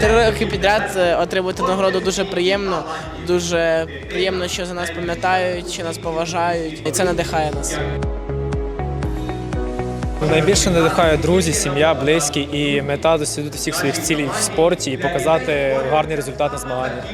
три роки підряд е, отримати нагороду дуже приємно. Дуже приємно, що за нас пам'ятають, що нас поважають, і це надихає нас. Найбільше надихають друзі, сім'я, близькі і мета досягнути всіх своїх цілей в спорті і показати гарний результат на змаганнях.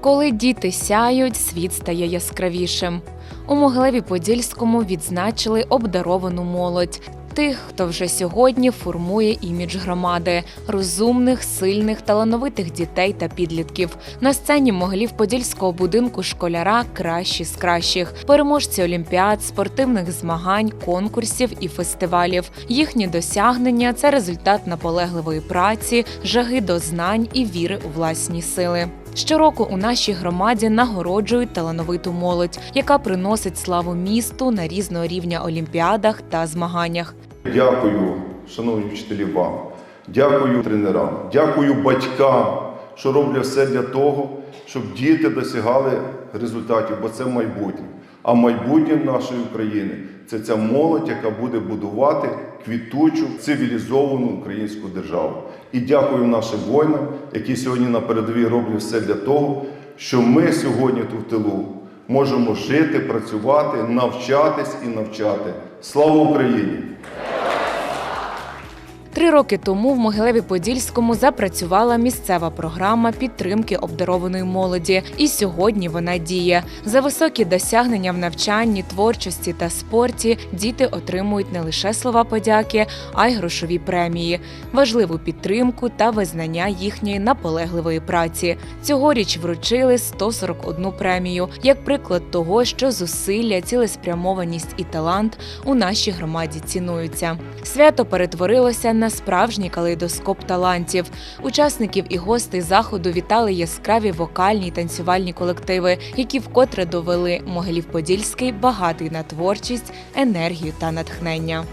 Коли діти сяють, світ стає яскравішим. У Могилеві Подільському відзначили обдаровану молодь. Тих, хто вже сьогодні формує імідж громади, розумних, сильних, талановитих дітей та підлітків. На сцені Могилів Подільського будинку школяра кращі з кращих, переможці олімпіад, спортивних змагань, конкурсів і фестивалів. Їхні досягнення це результат наполегливої праці, жаги до знань і віри у власні сили. Щороку у нашій громаді нагороджують талановиту молодь, яка приносить славу місту на різного рівня олімпіадах та змаганнях. Дякую, шановні вчителі, вам. Дякую тренерам, дякую батькам, що роблять все для того, щоб діти досягали результатів, бо це майбутнє. А майбутнє нашої України це ця молодь, яка буде будувати квітучу цивілізовану українську державу. І дякую нашим воїнам, які сьогодні на передовій роблять все для того, що ми сьогодні тут в тилу можемо жити, працювати, навчатись і навчати. Слава Україні! Три роки тому в Могилеві Подільському запрацювала місцева програма підтримки обдарованої молоді, і сьогодні вона діє. За високі досягнення в навчанні, творчості та спорті діти отримують не лише слова подяки, а й грошові премії, важливу підтримку та визнання їхньої наполегливої праці. Цьогоріч вручили 141 премію, як приклад того, що зусилля, цілеспрямованість і талант у нашій громаді цінуються. Свято перетворилося на справжній калейдоскоп талантів. Учасників і гостей заходу вітали яскраві вокальні й танцювальні колективи, які вкотре довели Могилів-Подільський багатий на творчість, енергію та натхнення.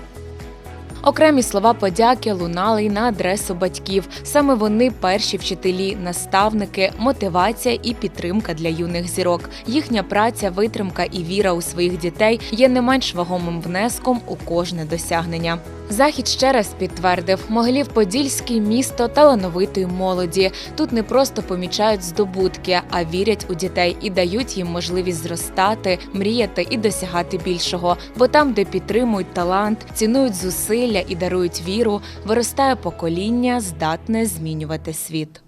Окремі слова подяки лунали й на адресу батьків. Саме вони перші вчителі, наставники, мотивація і підтримка для юних зірок. Їхня праця, витримка і віра у своїх дітей є не менш вагомим внеском у кожне досягнення. Захід ще раз підтвердив, Могилів Подільський місто талановитої молоді. Тут не просто помічають здобутки, а вірять у дітей і дають їм можливість зростати, мріяти і досягати більшого. Бо там, де підтримують талант, цінують зусилля і дарують віру, виростає покоління, здатне змінювати світ.